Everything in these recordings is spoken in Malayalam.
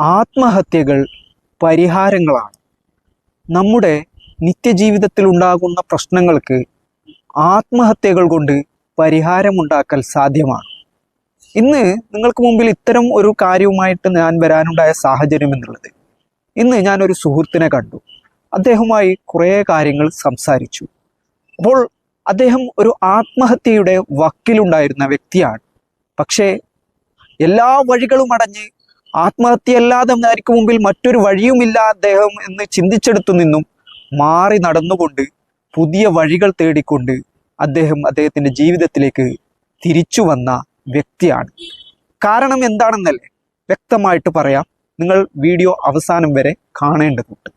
ആത്മഹത്യകൾ പരിഹാരങ്ങളാണ്. നമ്മുടെ നിത്യജീവിതത്തിൽ ഉണ്ടാകുന്ന പ്രശ്നങ്ങൾക്ക് ആത്മഹത്യകൾ കൊണ്ട് പരിഹാരമുണ്ടാക്കൽ സാധ്യമാണ്. ഇന്ന് നിങ്ങൾക്ക് മുമ്പിൽ ഇത്തരം ഒരു കാര്യവുമായിട്ട് ഞാൻ വരാനുണ്ടായ സാഹചര്യം എന്നുള്ളത്. ഇന്ന് ഞാൻ ഒരു സുഹൃത്തിനെ കണ്ടു. അദ്ദേഹവുമായി കുറേ കാര്യങ്ങൾ സംസാരിച്ചു. അപ്പോൾ അദ്ദേഹം ഒരു ആത്മഹത്യയുടെ വക്കിലുണ്ടായിരുന്ന വ്യക്തിയാണ്. പക്ഷേ എല്ലാ വഴികളും അടഞ്ഞ് ആത്മഹത്യയല്ലാതെ എനിക്ക് മുമ്പിൽ മറ്റൊരു വഴിയുമില്ല അദ്ദേഹം എന്ന് ചിന്തിച്ചെടുത്തു നിന്നും മാറി നടന്നുകൊണ്ട് പുതിയ വഴികൾ തേടിക്കൊണ്ട് അദ്ദേഹം അദ്ദേഹത്തിന്റെ ജീവിതത്തിലേക്ക് തിരിച്ചു വന്ന വ്യക്തിയാണ്. കാരണം എന്താണെന്നല്ലേ? വ്യക്തമായിട്ട് പറയാം. നിങ്ങൾ വീഡിയോ അവസാനം വരെ കാണേണ്ടതുണ്ട്.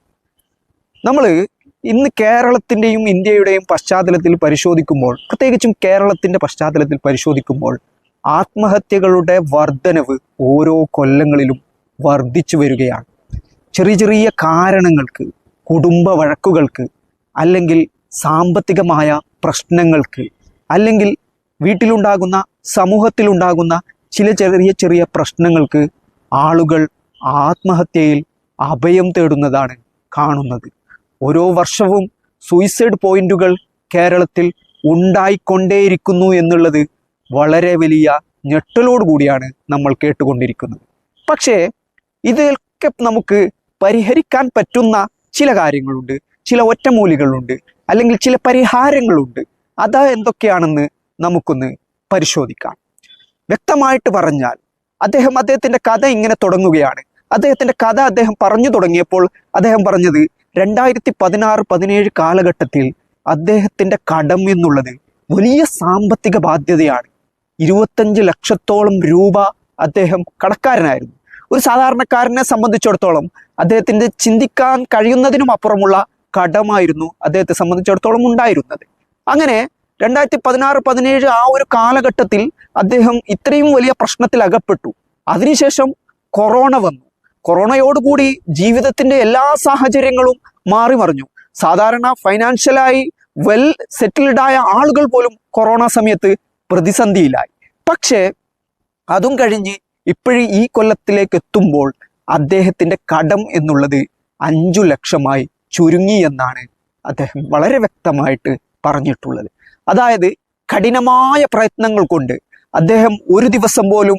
നമ്മൾ ഇന്ന് കേരളത്തിന്റെയും ഇന്ത്യയുടെയും പശ്ചാത്തലത്തിൽ പരിശോധിക്കുമ്പോൾ പ്രത്യേകിച്ചും കേരളത്തിന്റെ പശ്ചാത്തലത്തിൽ പരിശോധിക്കുമ്പോൾ ആത്മഹത്യകളുടെ വർധനവ് ഓരോ കൊല്ലങ്ങളിലും വർദ്ധിച്ചു വരികയാണ്. ചെറിയ ചെറിയ കാരണങ്ങൾക്ക് കുടുംബ വഴക്കുകൾക്ക് അല്ലെങ്കിൽ സാമ്പത്തികമായ പ്രശ്നങ്ങൾക്ക് അല്ലെങ്കിൽ വീട്ടിലുണ്ടാകുന്ന സമൂഹത്തിലുണ്ടാകുന്ന ചില ചെറിയ ചെറിയ പ്രശ്നങ്ങൾക്ക് ആളുകൾ ആത്മഹത്യയിൽ അഭയം തേടുന്നതാണ് കാണുന്നത്. ഓരോ വർഷവും സൂയിസൈഡ് പോയിന്റുകൾ കേരളത്തിൽ ഉണ്ടായിക്കൊണ്ടേയിരിക്കുന്നു എന്നുള്ളത് വളരെ വലിയ ഞെട്ടലോട് കൂടിയാണ് നമ്മൾ കേട്ടുകൊണ്ടിരിക്കുന്നത്. പക്ഷേ ഇതൊക്കെ നമുക്ക് പരിഹരിക്കാൻ പറ്റുന്ന ചില കാര്യങ്ങളുണ്ട് ചില ഒറ്റമൂലികളുണ്ട് അല്ലെങ്കിൽ ചില പരിഹാരങ്ങളുണ്ട്. അത് എന്തൊക്കെയാണെന്ന് നമുക്കൊന്ന് പരിശോധിക്കാം. വ്യക്തമായിട്ട് പറഞ്ഞാൽ അദ്ദേഹം അദ്ദേഹത്തിന്റെ കഥ ഇങ്ങനെ തുടങ്ങുകയാണ്. അദ്ദേഹത്തിന്റെ കഥ അദ്ദേഹം പറഞ്ഞു തുടങ്ങിയപ്പോൾ അദ്ദേഹം പറഞ്ഞത് രണ്ടായിരത്തി പതിനാറ് പതിനേഴ് കാലഘട്ടത്തിൽ അദ്ദേഹത്തിന്റെ കടം എന്നുള്ളത് വലിയ സാമ്പത്തിക ബാധ്യതയാണ്. ഇരുപത്തഞ്ച് ലക്ഷത്തോളം രൂപ അദ്ദേഹം കടക്കാരനായിരുന്നു. ഒരു സാധാരണക്കാരനെ സംബന്ധിച്ചിടത്തോളം അദ്ദേഹത്തിന്റെ ചിന്തിക്കാൻ കഴിയുന്നതിനും അപ്പുറമുള്ള കടമായിരുന്നു അദ്ദേഹത്തെ സംബന്ധിച്ചിടത്തോളം ഉണ്ടായിരുന്നത്. അങ്ങനെ രണ്ടായിരത്തി പതിനാറ് പതിനേഴ് ആ ഒരു കാലഘട്ടത്തിൽ അദ്ദേഹം ഇത്രയും വലിയ പ്രശ്നത്തിൽ അകപ്പെട്ടു. അതിനുശേഷം കൊറോണ വന്നു. കൊറോണയോടുകൂടി ജീവിതത്തിന്റെ എല്ലാ സാഹചര്യങ്ങളും മാറിമറിഞ്ഞു സാധാരണ ഫൈനാൻഷ്യലായി വെൽ സെറ്റിൽഡായ ആളുകൾ പോലും കൊറോണ സമയത്ത് പ്രതിസന്ധിയിലായി. പക്ഷേ അതും കഴിഞ്ഞ് ഇപ്പോഴും ഈ കൊല്ലത്തിലേക്ക് എത്തുമ്പോൾ അദ്ദേഹത്തിന്റെ കടം എന്നുള്ളത് അഞ്ചു ലക്ഷമായി ചുരുങ്ങി എന്നാണ് അദ്ദേഹം വളരെ വ്യക്തമായിട്ട് പറഞ്ഞിട്ടുള്ളത്. അതായത് കഠിനമായ പ്രയത്നങ്ങൾ കൊണ്ട് അദ്ദേഹം ഒരു ദിവസം പോലും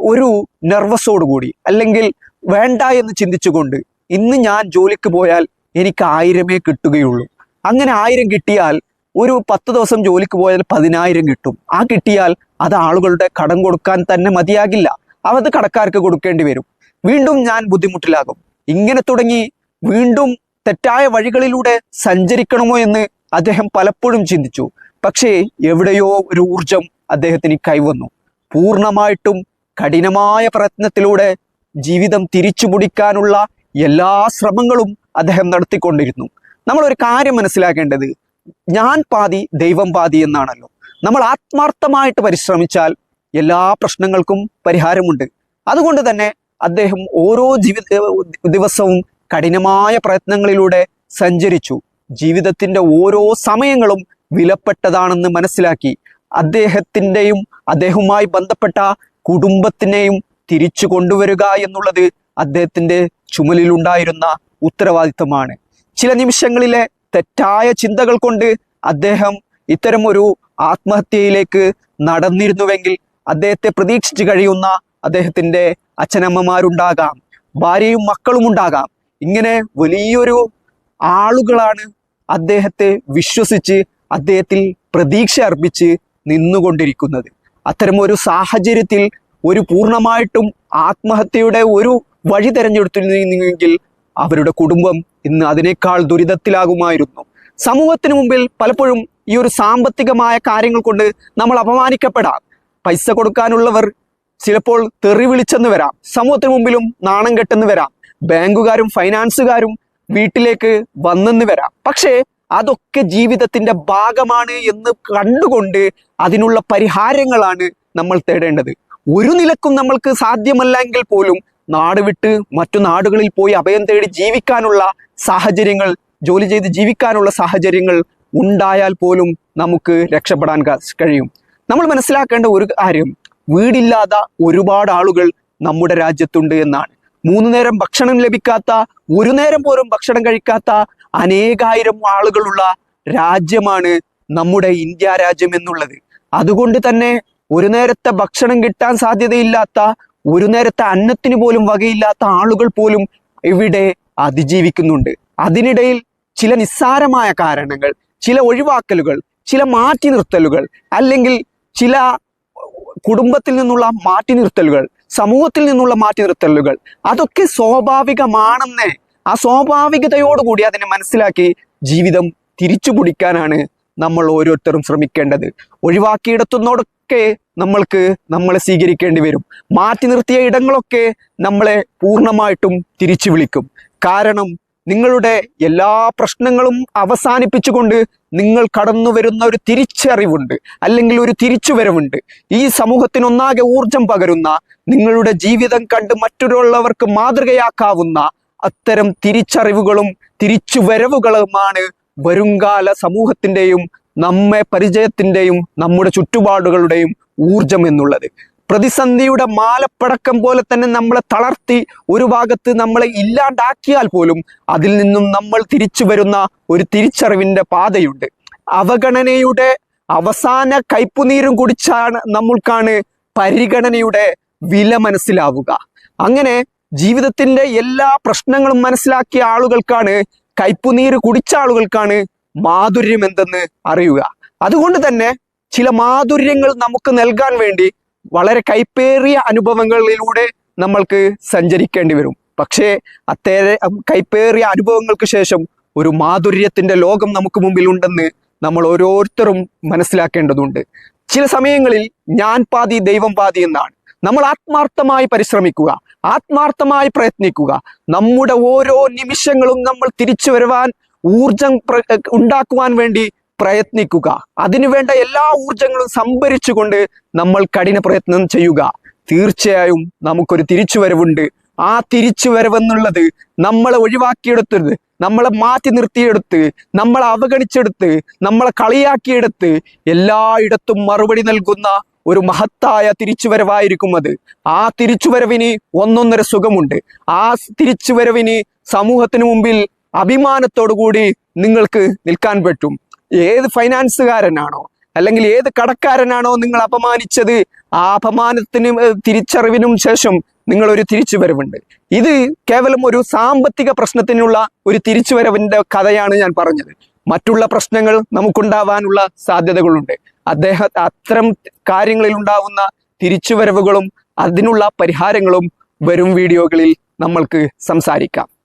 ഒരു നെർവസോടുകൂടി അല്ലെങ്കിൽ വേണ്ട എന്ന് ചിന്തിച്ചുകൊണ്ട് ഇന്ന് ഞാൻ ജോലിക്ക് പോയാൽ എനിക്ക് ആയിരമേ കിട്ടുകയുള്ളൂ. അങ്ങനെ ആയിരം കിട്ടിയാൽ ഒരു പത്ത് ദിവസം ജോലിക്ക് പോയാൽ പതിനായിരം കിട്ടും. ആ കിട്ടിയാൽ അത് ആളുകളുടെ കടം കൊടുക്കാൻ തന്നെ മതിയാകില്ല. അവത് കടക്കാർക്ക് കൊടുക്കേണ്ടി വരും. വീണ്ടും ഞാൻ ബുദ്ധിമുട്ടിലാകും. ഇങ്ങനെ തുടങ്ങി വീണ്ടും തെറ്റായ വഴികളിലൂടെ സഞ്ചരിക്കണമോ എന്ന് അദ്ദേഹം പലപ്പോഴും ചിന്തിച്ചു. പക്ഷേ എവിടെയോ ഒരു ഊർജം അദ്ദേഹത്തിന് കൈവന്നു. പൂർണമായിട്ടും കഠിനമായ പ്രയത്നത്തിലൂടെ ജീവിതം തിരിച്ചു പിടിക്കാനുള്ള എല്ലാ ശ്രമങ്ങളും അദ്ദേഹം നടത്തിക്കൊണ്ടിരുന്നു. നമ്മൾ ഒരു കാര്യം മനസ്സിലാക്കേണ്ടത് ഞാൻ പാതി ദൈവം പാതി എന്നാണല്ലോ. നമ്മൾ ആത്മാർത്ഥമായിട്ട് പരിശ്രമിച്ചാൽ എല്ലാ പ്രശ്നങ്ങൾക്കും പരിഹാരമുണ്ട്. അതുകൊണ്ട് തന്നെ അദ്ദേഹം ഓരോ ജീവിത ദിവസവും കഠിനമായ പ്രയത്നങ്ങളിലൂടെ സഞ്ചരിച്ചു. ജീവിതത്തിന്റെ ഓരോ സമയങ്ങളും വിലപ്പെട്ടതാണെന്ന് മനസ്സിലാക്കി. അദ്ദേഹത്തിന്റെയും അദ്ദേഹവുമായി ബന്ധപ്പെട്ട കുടുംബത്തിനെയും തിരിച്ചു കൊണ്ടുവരിക എന്നുള്ളത് അദ്ദേഹത്തിന്റെ ചുമലിലുണ്ടായിരുന്ന ഉത്തരവാദിത്തമാണ് ചില നിമിഷങ്ങളിലെ തെറ്റായ ചിന്തകൾ കൊണ്ട് അദ്ദേഹം ഇത്തരം ഒരു ആത്മഹത്യയിലേക്ക് നടന്നിരുന്നുവെങ്കിൽ അദ്ദേഹത്തെ പ്രതീക്ഷിച്ചു കഴിയുന്ന അദ്ദേഹത്തിന്റെ അച്ഛനമ്മമാരുണ്ടാകാം ഭാര്യയും മക്കളും ഉണ്ടാകാം. ഇങ്ങനെ വലിയൊരു ആളുകളാണ് അദ്ദേഹത്തെ വിശ്വസിച്ച് അദ്ദേഹത്തിൽ പ്രതീക്ഷ അർപ്പിച്ച് നിന്നുകൊണ്ടിരിക്കുന്നത്. അത്തരം ഒരു സാഹചര്യത്തിൽ ഒരു പൂർണമായിട്ടും ആത്മഹത്യയുടെ ഒരു വഴി തെരഞ്ഞെടുത്തിരുന്നെങ്കിൽ അവരുടെ കുടുംബം ഇന്ന് അതിനേക്കാൾ ദുരിതത്തിലാകുമായിരുന്നു. സമൂഹത്തിന് മുമ്പിൽ പലപ്പോഴും ഈ ഒരു സാമ്പത്തികമായ കാര്യങ്ങൾ കൊണ്ട് നമ്മൾ അപമാനിക്കപ്പെടാം. പൈസ കൊടുക്കാനുള്ളവർ ചിലപ്പോൾ തെറി വിളിച്ചെന്ന് വരാം. സമൂഹത്തിന് മുമ്പിലും നാണം കെട്ടെന്ന് വരാം. ബാങ്കുകാരും ഫൈനാൻസുകാരും വീട്ടിലേക്ക് വന്നെന്ന് വരാം. പക്ഷേ അതൊക്കെ ജീവിതത്തിന്റെ ഭാഗമാണ് എന്ന് കണ്ടുകൊണ്ട് അതിനുള്ള പരിഹാരങ്ങളാണ് നമ്മൾ തേടേണ്ടത്. ഒരു നിലക്കും നമ്മൾക്ക് സാധ്യമല്ലെങ്കിൽ പോലും നാട് വിട്ട് മറ്റു നാടുകളിൽ പോയി അഭയം തേടി ജീവിക്കാനുള്ള സാഹചര്യങ്ങൾ ജോലി ചെയ്ത് ജീവിക്കാനുള്ള സാഹചര്യങ്ങൾ ഉണ്ടായാൽ പോലും നമുക്ക് രക്ഷപ്പെടാൻ കഴിയും. നമ്മൾ മനസ്സിലാക്കേണ്ട ഒരു കാര്യം വീടില്ലാത്ത ഒരുപാട് ആളുകൾ നമ്മുടെ രാജ്യത്തുണ്ട് എന്നാണ്. മൂന്നു നേരം ഭക്ഷണം ലഭിക്കാത്ത ഒരു നേരം പോലും ഭക്ഷണം കഴിക്കാത്ത അനേകായിരം ആളുകളുള്ള രാജ്യമാണ് നമ്മുടെ ഇന്ത്യ രാജ്യം എന്നുള്ളത്. അതുകൊണ്ട് തന്നെ ഒരു നേരത്തെ ഭക്ഷണം കിട്ടാൻ സാധ്യതയില്ലാത്ത ഒരു നേരത്തെ അന്നത്തിന് പോലും വകയില്ലാത്ത ആളുകൾ പോലും ഇവിടെ അതിജീവിക്കുന്നുണ്ട്. അതിനിടയിൽ ചില നിസ്സാരമായ കാരണങ്ങൾ ചില ഒഴിവാക്കലുകൾ ചില മാറ്റി നിർത്തലുകൾ അല്ലെങ്കിൽ ചില കുടുംബത്തിൽ നിന്നുള്ള മാറ്റി നിർത്തലുകൾ സമൂഹത്തിൽ നിന്നുള്ള മാറ്റി നിർത്തലുകൾ അതൊക്കെ സ്വാഭാവികമാണെന്നേ ആ സ്വാഭാവികതയോടുകൂടി അതിനെ മനസ്സിലാക്കി ജീവിതം തിരിച്ചു പിടിക്കാനാണ് നമ്മൾ ഓരോരുത്തരും ശ്രമിക്കേണ്ടത്. ഒഴിവാക്കിയിടത്തുന്നോടൊക്കെ നമ്മൾക്ക് നമ്മളെ സ്വീകരിക്കേണ്ടി വരും. മാറ്റി നിർത്തിയ ഇടങ്ങളൊക്കെ നമ്മളെ പൂർണമായിട്ടും തിരിച്ചു വിളിക്കും. കാരണം നിങ്ങളുടെ എല്ലാ പ്രശ്നങ്ങളും അവസാനിപ്പിച്ചുകൊണ്ട് നിങ്ങൾ കടന്നു വരുന്ന ഒരു തിരിച്ചറിവുണ്ട് അല്ലെങ്കിൽ ഒരു തിരിച്ചുവരവുണ്ട്. ഈ സമൂഹത്തിനൊന്നാകെ ഊർജം പകരുന്ന നിങ്ങളുടെ ജീവിതം കണ്ട് മറ്റുള്ളവർക്ക് മാതൃകയാക്കാവുന്ന അത്തരം തിരിച്ചറിവുകളും തിരിച്ചുവരവുകളുമാണ് വരുംകാല സമൂഹത്തിന്റെയും നമ്മെ പരിചയത്തിന്റെയും നമ്മുടെ ചുറ്റുപാടുകളുടെയും ഊർജം എന്നുള്ളത്. പ്രതിസന്ധിയുടെ മാലപ്പടക്കം പോലെ തന്നെ നമ്മളെ തളർത്തി ഒരു ഭാഗത്ത് നമ്മളെ ഇല്ലാണ്ടാക്കിയാൽ പോലും അതിൽ നിന്നും നമ്മൾ തിരിച്ചു വരുന്ന ഒരു തിരിച്ചറിവിന്റെ പാതയുണ്ട്. അവഗണനയുടെ അവസാന കയ്പുനീരും കുടിച്ചാണ് നമ്മൾക്കാണ് പരിഗണനയുടെ വില മനസ്സിലാവുക. അങ്ങനെ ജീവിതത്തിന്റെ എല്ലാ പ്രശ്നങ്ങളും മനസ്സിലാക്കിയ ആളുകൾക്കാണ് കയ്പുനീര് കുടിച്ച ആളുകൾക്കാണ് മാധുര്യം എന്തെന്ന് അറിയുക. അതുകൊണ്ട് തന്നെ ചില മാധുര്യങ്ങൾ നമുക്ക് നൽകാൻ വേണ്ടി വളരെ കൈപ്പേറിയ അനുഭവങ്ങളിലൂടെ നമ്മൾക്ക് സഞ്ചരിക്കേണ്ടി വരും. പക്ഷേ അത്തേ കൈപ്പേറിയ അനുഭവങ്ങൾക്ക് ശേഷം ഒരു മാധുര്യത്തിന്റെ ലോകം നമുക്ക് മുമ്പിൽ ഉണ്ടെന്ന് നമ്മൾ ഓരോരുത്തരും മനസ്സിലാക്കേണ്ടതുണ്ട്. ചില സമയങ്ങളിൽ ഞാൻ പാതി ദൈവം പാതി എന്നാണ്. നമ്മൾ ആത്മാർത്ഥമായി പരിശ്രമിക്കുക ആത്മാർത്ഥമായി പ്രയത്നിക്കുക. നമ്മുടെ ഓരോ നിമിഷങ്ങളും നമ്മൾ തിരിച്ചു വരുവാൻ ഊർജം ഉണ്ടാക്കുവാൻ വേണ്ടി പ്രയത്നിക്കുക. അതിനുവേണ്ട എല്ലാ ഊർജങ്ങളും സംഭരിച്ചുകൊണ്ട് നമ്മൾ കഠിന പ്രയത്നം ചെയ്യുക. തീർച്ചയായും നമുക്കൊരു തിരിച്ചുവരവുണ്ട്. ആ തിരിച്ചുവരവെന്നുള്ളത് നമ്മളെ ഒഴിവാക്കിയെടുത്തത് നമ്മളെ മാറ്റി നിർത്തിയെടുത്ത് നമ്മളെ അവഗണിച്ചെടുത്ത് നമ്മളെ കളിയാക്കിയെടുത്ത് എല്ലായിടത്തും മറുപടി നൽകുന്ന ഒരു മഹത്തായ തിരിച്ചുവരവായിരിക്കും അത്. ആ തിരിച്ചുവരവിന് ഒന്നൊന്നര സുഖമുണ്ട്. ആ തിരിച്ചുവരവിന് സമൂഹത്തിന് മുമ്പിൽ അഭിമാനത്തോടു കൂടി നിങ്ങൾക്ക് നിൽക്കാൻ പറ്റും. ഏത് ഫൈനാൻസുകാരനാണോ അല്ലെങ്കിൽ ഏത് കടക്കാരനാണോ നിങ്ങൾ അപമാനിച്ചത് ആ അപമാനത്തിനും തിരിച്ചറിവിനും ശേഷം നിങ്ങൾ ഒരു തിരിച്ചുവരവുണ്ട്. ഇത് കേവലം ഒരു സാമ്പത്തിക പ്രശ്നത്തിനുള്ള ഒരു തിരിച്ചുവരവിന്റെ കഥയാണ് ഞാൻ പറഞ്ഞത്. മറ്റുള്ള പ്രശ്നങ്ങൾ നമുക്കുണ്ടാവാനുള്ള സാധ്യതകളുണ്ട്. അദ്ദേഹം അത്തരം കാര്യങ്ങളിൽ ഉണ്ടാവുന്ന തിരിച്ചുവരവുകളും അതിനുള്ള പരിഹാരങ്ങളും വരും വീഡിയോകളിൽ നമ്മൾക്ക് സംസാരിക്കാം.